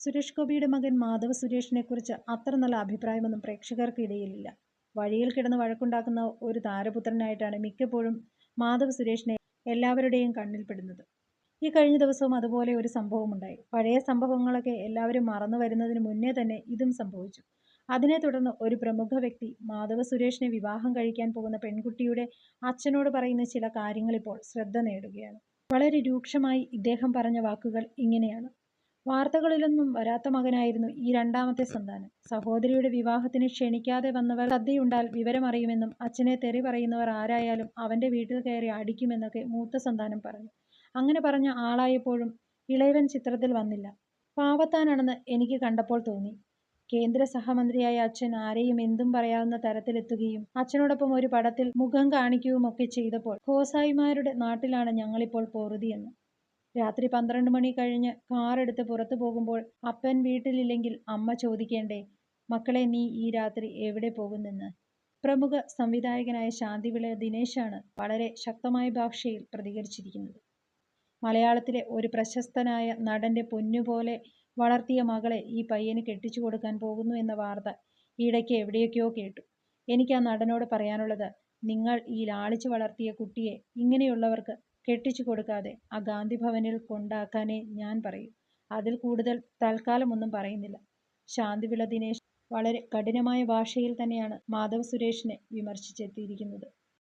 സുരേഷ് ഗോപിയുടെ മകൻ മാധവ് സുരേഷിനെക്കുറിച്ച് അത്ര നല്ല അഭിപ്രായമൊന്നും പ്രേക്ഷകർക്കിടയിലില്ല വഴിയിൽ കിടന്ന് വഴക്കുണ്ടാക്കുന്ന ഒരു താരപുത്രനായിട്ടാണ് മിക്കപ്പോഴും മാധവ സുരേഷിനെ എല്ലാവരുടെയും കണ്ണിൽപ്പെടുന്നത് ഈ കഴിഞ്ഞ ദിവസവും അതുപോലെ ഒരു സംഭവമുണ്ടായി. പഴയ സംഭവങ്ങളൊക്കെ എല്ലാവരും മറന്നു വരുന്നതിന് മുന്നേ തന്നെ ഇതും സംഭവിച്ചു. അതിനെ തുടർന്ന് ഒരു പ്രമുഖ വ്യക്തി മാധവ സുരേഷിനെ വിവാഹം കഴിക്കാൻ പോകുന്ന പെൺകുട്ടിയുടെ അച്ഛനോട് പറയുന്ന ചില കാര്യങ്ങളിപ്പോൾ ശ്രദ്ധ നേടുകയാണ്. വളരെ രൂക്ഷമായി ഇദ്ദേഹം പറഞ്ഞ വാക്കുകൾ ഇങ്ങനെയാണ്. വാർത്തകളിലൊന്നും വരാത്ത മകനായിരുന്നു ഈ രണ്ടാമത്തെ സന്താനം. സഹോദരിയുടെ വിവാഹത്തിന് ക്ഷണിക്കാതെ വന്നവർ സദ്യയുണ്ടാൽ വിവരമറിയുമെന്നും അച്ഛനെ തെറി പറയുന്നവർ ആരായാലും അവന്റെ വീട്ടിൽ കയറി അടിക്കുമെന്നൊക്കെ മൂത്ത സന്താനം പറഞ്ഞു. അങ്ങനെ പറഞ്ഞ ആളായപ്പോഴും ഇളയവൻ ചിത്രത്തിൽ വന്നില്ല. പാവത്താനാണെന്ന് എനിക്ക് കണ്ടപ്പോൾ തോന്നി. കേന്ദ്ര സഹമന്ത്രിയായ അച്ഛൻ ആരെയും എന്തും പറയാവുന്ന തരത്തിലെത്തുകയും അച്ഛനോടൊപ്പം ഒരു പടത്തിൽ മുഖം കാണിക്കുകയും ഒക്കെ ചെയ്തപ്പോൾ ഖോസായിമാരുടെ നാട്ടിലാണ് ഞങ്ങളിപ്പോൾ പൊറുതിയെന്ന്. രാത്രി പന്ത്രണ്ട് മണി കഴിഞ്ഞ് കാറെടുത്ത് പുറത്തു പോകുമ്പോൾ അപ്പൻ വീട്ടിലില്ലെങ്കിൽ അമ്മ ചോദിക്കേണ്ടേ മക്കളെ നീ ഈ രാത്രി എവിടെ പോകുന്നെന്ന്? പ്രമുഖ സംവിധായകനായ ശാന്തിവിള ദിനേശാണ് വളരെ ശക്തമായ ഭാഷയിൽ പ്രതികരിച്ചിരിക്കുന്നത്. മലയാളത്തിലെ ഒരു പ്രശസ്തനായ നടന്റെ പൊന്നുപോലെ വളർത്തിയ മകളെ ഈ പയ്യന് കെട്ടിച്ചു കൊടുക്കാൻ പോകുന്നു എന്ന വാർത്ത ഈയിടയ്ക്ക് എവിടെയൊക്കെയോ കേട്ടു. എനിക്ക് ആ നടനോട് പറയാനുള്ളത് നിങ്ങൾ ഈ ലാളിച്ചു വളർത്തിയ കുട്ടിയെ ഇങ്ങനെയുള്ളവർക്ക് കെട്ടിച്ചു കൊടുക്കാതെ ആ ഗാന്ധി ഭവനിൽ കൊണ്ടാക്കാനേ ഞാൻ പറയൂ. അതിൽ കൂടുതൽ തൽക്കാലമൊന്നും പറയുന്നില്ല. ശാന്തിവിള ദിനേശ് വളരെ കഠിനമായ ഭാഷയിൽ തന്നെയാണ് മാധവ് സുരേഷിനെ വിമർശിച്ചെത്തിയിരിക്കുന്നത്.